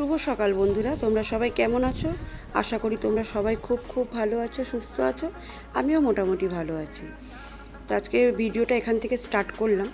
শুভ সকাল বন্ধুরা, তোমরা সবাই কেমন আছো? আশা করি তোমরা সবাই খুব খুব ভালো আছো, সুস্থ আছো, আমিও মোটামুটি ভালো আছি। তো আজকে ভিডিওটা এখান থেকে স্টার্ট করলাম।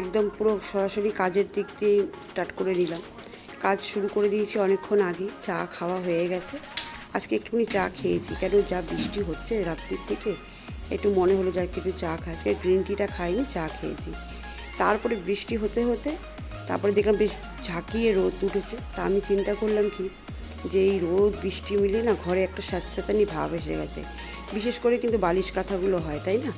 একদম পুরো সরাসরি কাজের দিক দিয়ে স্টার্ট করে নিলাম। কাজ শুরু করে দিয়েছি অনেকক্ষণ আগে, চা খাওয়া হয়ে গেছে। আজকে একটুখানি চা খেয়েছি, কেন যা বৃষ্টি হচ্ছে রাত্রির থেকে, একটু মনে হলো যা একটু চা আজকে গ্রিন টিটা খাইনি, চা খেয়েছি। তারপরে বৃষ্টি হতে হতে, তারপরে দেখলাম বেশ ঝাঁকিয়ে রোদ উঠেছে। তা আমি চিন্তা করলাম কি? যে এই রোদ, বৃষ্টি মিলিয়ে না ঘরে একটা স্যাঁতস্যাঁতানি ভাব এসে গেছে। বিশেষ করে কিন্তু বালিশ কাঁথাগুলো হয়, তাই না?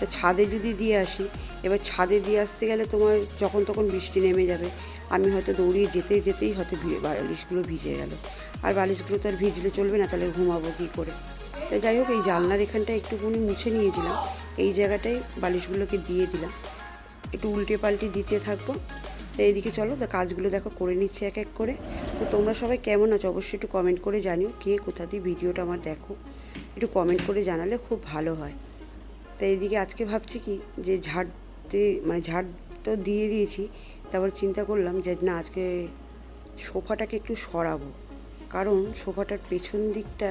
তো ছাদে যদি দিয়ে আসি, এবার ছাদে দিয়ে আসতে গেলে তোমার যখন তখন বৃষ্টি নেমে যাবে। আমি হয়তো দৌড়িয়ে যেতে যেতেই হয়তো বালিশগুলো ভিজে গেল। আর বালিশগুলো তো আর ভিজলে চলবে না, তাহলে ঘুমাবো কী করে? তো যাই হোক, এই জানলার এখানটা একটুখানি মুছে নিয়েছিলাম। এই জায়গাটায় বালিশগুলোকে দিয়ে দিলাম। একটু উল্টে পাল্টে দিতে থাকব। তো এইদিকে চলো, তো কাজগুলো দেখো করে নিচ্ছে এক এক করে। তো তোমরা সবাই কেমন আছো? অবশ্যই একটু কমেন্ট করে জানিও কে কোথা দিয়ে ভিডিওটা আমার দেখো। একটু কমেন্ট করে জানালে খুব ভালো হয়। তো এইদিকে আজকে ভাবছি কি, যে ঝাড় দিয়ে মানে ঝাড় তো দিয়ে দিয়েছি তারপর চিন্তা করলাম যে না, আজকে সোফাটাকে একটু সরাবো। কারণ সোফাটার পেছন দিকটা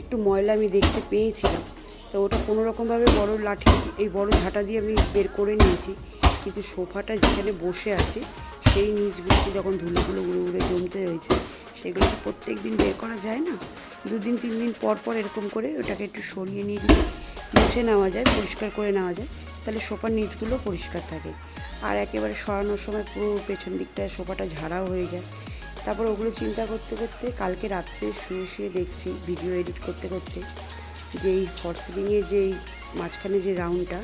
একটু ময়লা আমি দেখতে পেয়েছিলাম। তো ওটা কোনো রকমভাবে বড় লাঠি, এই বড় ঝাঁটা দিয়ে আমি বের করে নিয়েছি। কিন্তু সোফাটা যেখানে বসে আছে, সেই নিচগুলোতে যখন ধুলোগুলো উড়ে উড়ে জমতে রয়েছে, সেগুলো তো প্রত্যেক দিন বের করা যায় না? দুদিন তিন দিন পর পর এরকম করে ওটাকে একটু সরিয়ে নিয়ে দিলে মুছে নেওয়া যায়, পরিষ্কার করে নেওয়া যায়, তাহলে সোফার নিচগুলো পরিষ্কার থাকে। আর একেবারে সরানোর সময় পুরো পেছন দিকটায় সোফাটা ঝাড়াও হয়ে যায়। তারপর ওগুলো চিন্তা করতে করতে কালকে রাত্রে শুয়ে শুয়ে দেখছি ভিডিও এডিট করতে করতে, যে এই ফর সিলিংয়ের যে মাঝখানে যে রাউন্ডটা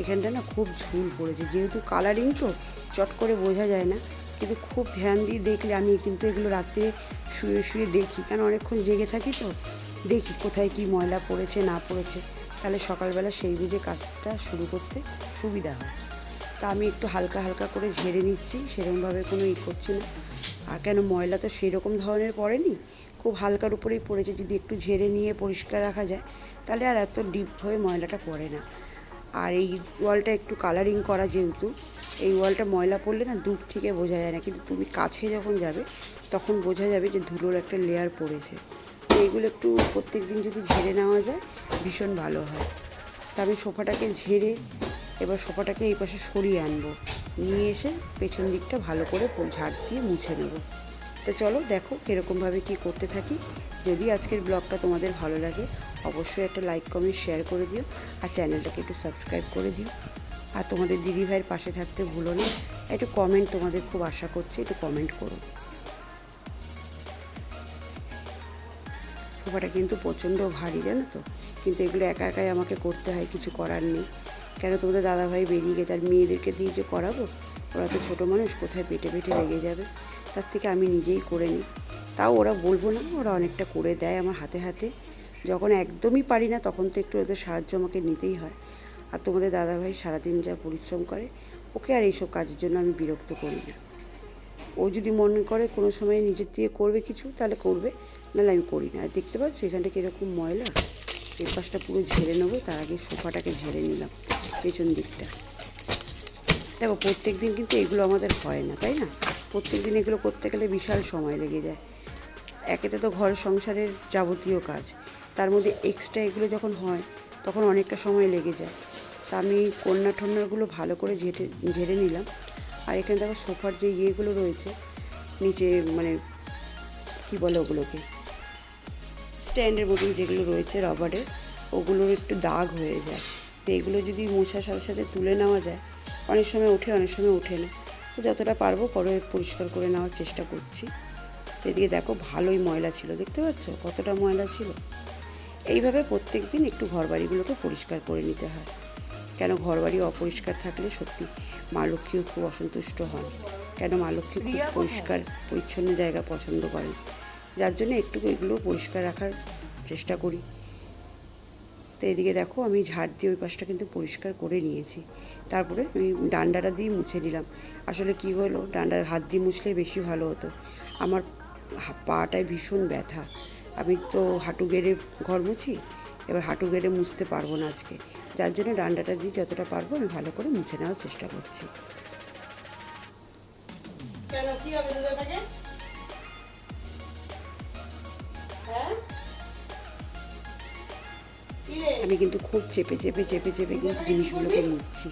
এখানটা না খুব ঝুল পড়েছে, যেহেতু কালারিং তো চট করে বোঝা যায় না, কিন্তু খুব ধ্যান দিয়ে দেখলে আমি কিন্তু এগুলো রাত্রে শুয়ে শুয়ে দেখি কারণ অনেকক্ষণ জেগে থাকি তো দেখি কোথায় কি ময়লা পড়েছে, না পড়েছে, তাহলে সকালবেলা সেই বুঝে কাজটা শুরু করতে সুবিধা হয়। তা আমি একটু হালকা হালকা করে ঝেড়ে নিচ্ছি, সেরকমভাবে কোনো ই করছি না, আর কেন ময়লা তো সেই রকম ধরনের পড়েনি, খুব হালকার উপরেই পড়েছে, যদি একটু ঝেড়ে নিয়ে পরিষ্কার রাখা যায়, তাহলে আর এত ডিপ হয়ে ময়লাটা পড়ে না। আর এই ওয়ালটা একটু কালারিং করা যেহেতু, এই ওয়ালটা ময়লা পড়লে না দূর থেকে বোঝা যায় না, কিন্তু তুমি কাছে যখন যাবে, তখন বোঝা যাবে যে ধুলোর একটা লেয়ার পড়েছে। তো এইগুলো একটু প্রত্যেক দিন যদি ঝেড়ে নেওয়া যায়, ভীষণ ভালো হয়। তা আমি সোফাটাকে ঝেড়ে, এবার সোফাটাকে এই পাশে সরিয়ে আনব। নিয়ে এসে পেছন দিকটা ভালো করে ঝাড় দিয়ে মুছে নেব। তো চলো দেখো কীরকমভাবে কী করতে থাকি। যদি আজকের ব্লগটা তোমাদের ভালো লাগে অবশ্যই একটা লাইক কমেন্ট শেয়ার করে দিও আর চ্যানেলটাকে একটু সাবস্ক্রাইব করে দিও। আর তোমাদের দিদি ভাইয়ের পাশে থাকতে ভুলো না একটু কমেন্ট তোমাদের খুব আশা করছি একটু কমেন্ট করো। সোফাটা কিন্তু প্রচণ্ড ভারী জানো তো? কিন্তু এগুলো একা একাই আমাকে করতে হয় কিছু করার নেই। কেন তোমাদের দাদাভাই বেরিয়ে গেছে আর মেয়েদেরকে দিয়ে যে করাবো? ওরা তো ছোটো মানুষ কোথায় পেটে পেটে লেগে যাবে? তার থেকে আমি নিজেই করে নিই। তাও ওরা বলব না ওরা অনেকটা করে দেয় আমার হাতে হাতে। যখন একদমই পারি না, তখন তো একটু ওদের সাহায্য আমাকে নিতেই হয়। আর তোমাদের দাদাভাই সারাদিন যা পরিশ্রম করে, ওকে আর এইসব কাজের জন্য আমি বিরক্ত করি না। ও যদি মনে করে কোনো সময় নিজের দিয়ে করবে কিছু, তাহলে করবে, নাহলে আমি করি না। দেখতে পাচ্ছি এখানটা কীরকম ময়লা? এই পাশটা পুরো ঝেড়ে নেব, তার আগে সোফাটাকে ঝেড়ে নিলাম, পেছন দিকটা। দেখো, প্রত্যেক দিন কিন্তু এগুলো আমাদের হয় না, তাই না? প্রত্যেক দিন এগুলো করতে গেলে বিশাল সময় লেগে যায়। একেতে তো ঘর সংসারের যাবতীয় কাজ। তার মধ্যে এক্সট্রা এগুলো যখন হয়, তখন অনেকটা সময় লেগে যায়। তা আমি কন্যা টন্যাগুলো ভালো করে ঝেটে, ঝেড়ে নিলাম। আর এখানে দেখো সোফার যে ইয়েগুলো রয়েছে, নিচে মানে কি বলে ওগুলোকে? স্ট্যান্ডের মতন যেগুলো রয়েছে রবারের ওগুলোর একটু দাগ হয়ে যায়। তো এগুলো যদি মশার সাথে সাথে তুলে নেওয়া যায়, অনেক সময় ওঠে, অনেক সময় ওঠে না। তো যতটা পারব করে পরিষ্কার করে নেওয়ার চেষ্টা করছি। এদিকে দেখো ভালোই ময়লা ছিল, দেখতে পাচ্ছ? কতটা ময়লা ছিল? এইভাবে প্রত্যেক দিন একটু ঘরবাড়িগুলোকে পরিষ্কার করে নিতে হয়। কেন ঘরবাড়ি অপরিষ্কার থাকলে সত্যি মা লক্ষ্মীও খুব অসন্তুষ্ট হন। কেন মা লক্ষ্মী খুব পরিষ্কার পরিচ্ছন্ন জায়গা পছন্দ করেন। যার জন্য একটু এগুলো পরিষ্কার রাখার চেষ্টা করি। তো এদিকে দেখো আমি ঝাড় দিয়ে ওই পাশটা কিন্তু পরিষ্কার করে নিয়েছি। তারপরে আমি ডান্ডাটা দিয়ে মুছে নিলাম। আসলে কি হলো? ডান্ডার হাত দিয়ে মুছলে বেশি ভালো হতো। আমার পাটায় ভীষণ ব্যথা। আমি তো হাঁটু গেড়ে ঘর মুছি এবার হাঁটু গেড়ে মুছতে পারব না আজকে। যার জন্য ডান্ডাটা দিয়ে যতটা পারব আমি ভালো করে মুছে নেওয়ার চেষ্টা করছি। আমি কিন্তু খুব চেপে চেপে চেপে চেপে কিন্তু জিনিসগুলোকে মুছছি।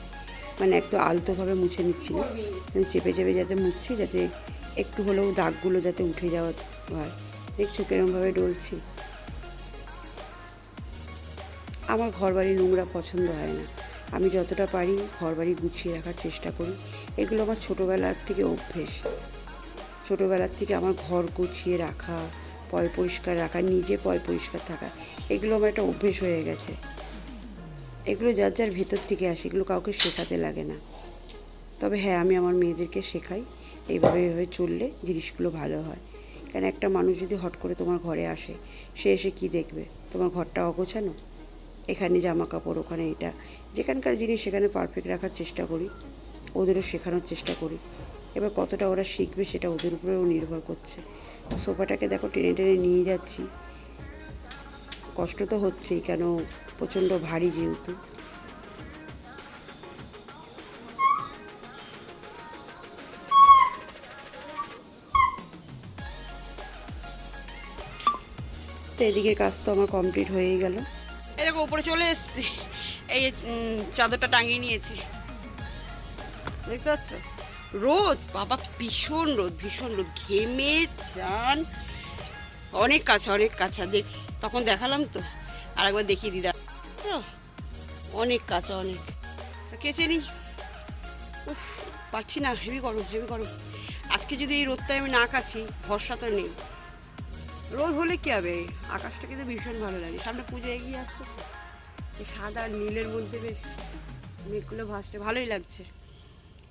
মানে একটু আলতোভাবে মুছে নিচ্ছি না। চেপে চেপে যাতে মুছছি যাতে একটু হলেও দাগগুলো যাতে উঠে যাওয়া হয়। দেখছ কিরমভাবে ডলছি। আমার ঘরবাড়ি নোংরা পছন্দ হয় না। আমি যতটা পারি ঘরবাড়ি গুছিয়ে রাখার চেষ্টা করি। এগুলো আমার ছোটোবেলার থেকে অভ্যেস। ছোটোবেলার থেকে আমার ঘর গুছিয়ে রাখা, পয় পরিষ্কার রাখা, নিজে পয় পরিষ্কার থাকা, এগুলো আমার একটা অভ্যেস হয়ে গেছে। এগুলো যার যার ভেতর থেকে আসে, এগুলো কাউকে শেখাতে লাগে না। তবে হ্যাঁ আমি আমার মেয়েদেরকে শেখাই। এইভাবে এভাবে চললে জিনিসগুলো ভালো হয়। কেন একটা মানুষ যদি হট করে তোমার ঘরে আসে, সে এসে কি দেখবে? তোমার ঘরটা অগোছানো? এখানে জামা কাপড় ওখানে এটা। যেখানকার জিনিস সেখানে পারফেক্ট রাখার চেষ্টা করি। ওদেরও শেখানোর চেষ্টা করি। এবার কতটা ওরা শিখবে সেটা ওদের উপরেও নির্ভর করছে। সোফাটাকে দেখো টেনে টেনে নিয়ে যাচ্ছি। কষ্ট তো হচ্ছেই, কেন প্রচণ্ড ভারী যেহেতু। তো এদিকের কাজ তো আমার কমপ্লিট হয়েই গেল। দেখো, উপরে চলে এসছি। এই চাদরটা টাঙিয়ে নিয়েছি। দেখতে পাচ্ছ? রোদ, বাবা, ভীষণ রোদ ভীষণ রোদ। ঘেমে চান অনেক কাছা অনেক কাছা। দেখ, তখন দেখালাম তো। আর একবার দেখিয়ে দিদা অনেক কাঁচা অনেক। কেচে নিই পারছি না। হেভি গরম হেভি গরম। আজকে যদি এই রোদটায় আমি না কাছি, ভরসা তো নেই। রোদ হলে কী হবে? আকাশটা কিন্তু ভীষণ ভালো লাগে। সামনে পুজো এগিয়ে আসছে। এই সাদা নীলের মধ্যে বেশ মেঘগুলো ভাসছে। ভালোই লাগছে।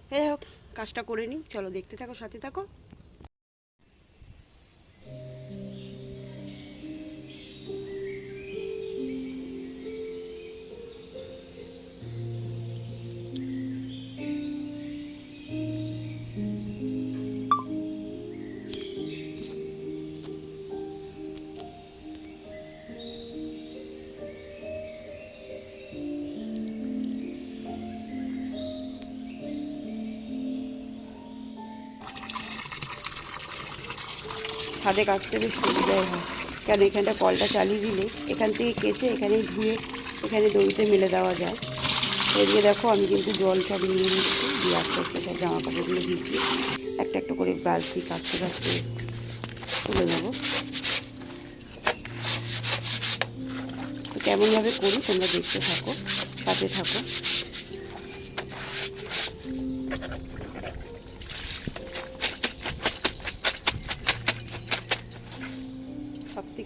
হ্যাঁ হোক, কাজটা করে নিই। চলো দেখতে থাকো, সাথে থাকো। ছাদে কাচতে বেশ সুবিধাই হয়। কেন এখানটা কলটা চালিয়ে দিলে? এখান থেকে কেচে এখানে ধুয়ে এখানে দড়িতে মেলে দেওয়া যায়। এদিকে দেখো, আমি কিন্তু জল সব নিয়ে নিচ্ছি, দিয়ে আস্তে আস্তে সব জামা কাপড়গুলো ভিজিয়ে একটা একটা করে দিয়ে কাচতে কাচতে তুলে দেবো কেমনভাবে করি তোমরা দেখতে থাকো, সাথে থাকো।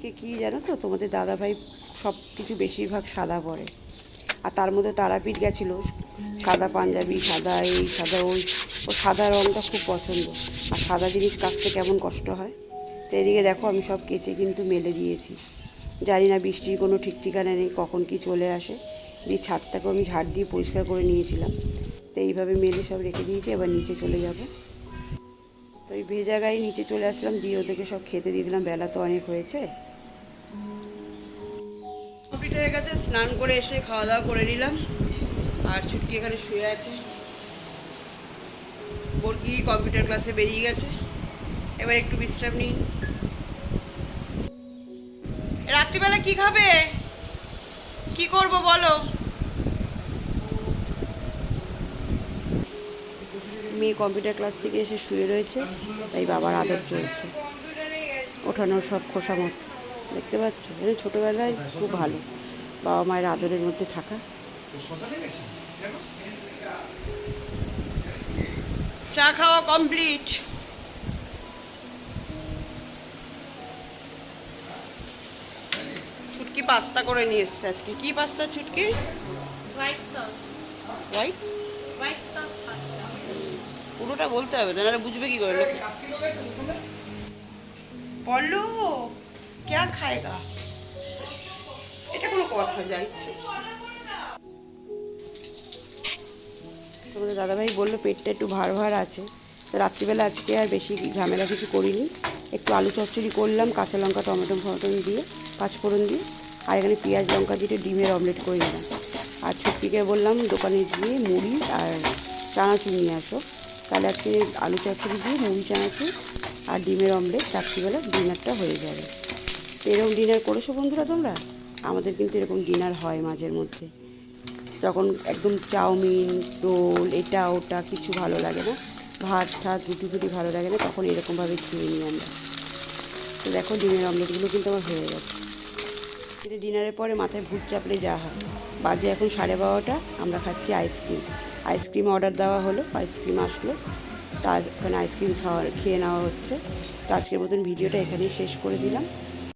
থেকে কী জানো তো? তোমাদের দাদাভাই সব কিছু বেশিরভাগ সাদা পরে। আর তার মধ্যে তারাপীঠ গেছিল। সাদা পাঞ্জাবি, সাদা এই, সাদা ওই। ও সাদা রঙটা খুব পছন্দ। আর সাদা জিনিস কাচতে কেমন কষ্ট হয়? তো এদিকে দেখো, আমি সব কেচে কিন্তু মেলে দিয়েছি। জানি না বৃষ্টির কোনো ঠিক ঠিকানা নেই, কখন কি চলে আসে। দিয়ে ছাদটাকেও আমি ঝাড় দিয়ে পরিষ্কার করে নিয়েছিলাম। তো এইভাবে মেলে সব রেখে দিয়েছি, এবার নিচে চলে যাব। তো ওই ভেজা গায়ে নিচে চলে আসলাম, দিয়ে ওদেরকে সব খেতে দিয়ে দিলাম। বেলা তো অনেক হয়েছে। কমপ্লিট হয়ে গেছে, স্নান করে এসে খাওয়া দাওয়া করে নিলাম। আর ছুটকি এখানে শুয়ে আছে। বর্গি কম্পিউটার ক্লাসে বেরিয়ে গেছে। এবার একটু বিশ্রাম নিন রাত্রিবেলা কি খাবে? কি করব বলো? মেয়ে কম্পিউটার ক্লাস থেকে এসে শুয়ে রয়েছে, তাই বাবার আদর চলছে। ওঠানোর সব খোসামত। দেখতে পাচ্ছ? এটা ছোটোবেলায় খুব ভালো। বাবা মায়ের আদরের মধ্যে থাকা। চা খাওয়া কমপ্লিট। ছুটকি পাস্তা করে নিয়ে এসছে আজকে। কি pasta Chhutki? White sauce white white sauce pasta পুরোটা বলতে হবে তাহলে বুঝবে কি করে লোকে। পল্লু ক্যা খায়গা কথা যাইছে তোমাদের দাদাভাই বলল, পেটটা একটু ভার ভার আছে। রাত্রিবেলা আজকে আর বেশি ঝামেলা কিছু করিনি। একটু আলু চচ্চড়ি করলাম, কাঁচা লঙ্কা, টমেটো ফটম দিয়ে, পাঁচফোড়ন দিয়ে, আর এখানে পেঁয়াজ লঙ্কা দিয়ে ডিমের অমলেট করে নিলাম আর ছুটিকে বললাম, দোকানে গিয়ে মুড়ি আর চানাচুর নিয়ে আসো। তাহলে আজকে আলু চচ্চড়ি দিয়ে, মুড়ি, চানাচুর আর ডিমের অমলেট রাত্রিবেলা ডিনারটা হয়ে যাবে। এরকম ডিনার করেছ বন্ধুরা তোমরা? আমাদের কিন্তু এরকম ডিনার হয় মাঝের মধ্যে। যখন একদম চাউমিন, রোল, এটা, ওটা কিছু ভালো লাগে না, ভাত ঠাত রুটি ফুটি ভালো লাগে না, তখন এরকমভাবে খেয়ে নিই আমরা। তো দেখো ডিমের অমলেটগুলো কিন্তু আমার হয়ে গেছে। এটা ডিনারের পরে মাথায় ভূত চাপলে যা হয়। বাজে এখন সাড়ে বারোটা, আমরা খাচ্ছি আইসক্রিম আইসক্রিম অর্ডার দেওয়া হলো আইসক্রিম আসলো। তা ওখানে আইসক্রিম খাওয়া, খেয়ে নেওয়া হচ্ছে। তো আজকের মতন ভিডিওটা এখানেই শেষ করে দিলাম।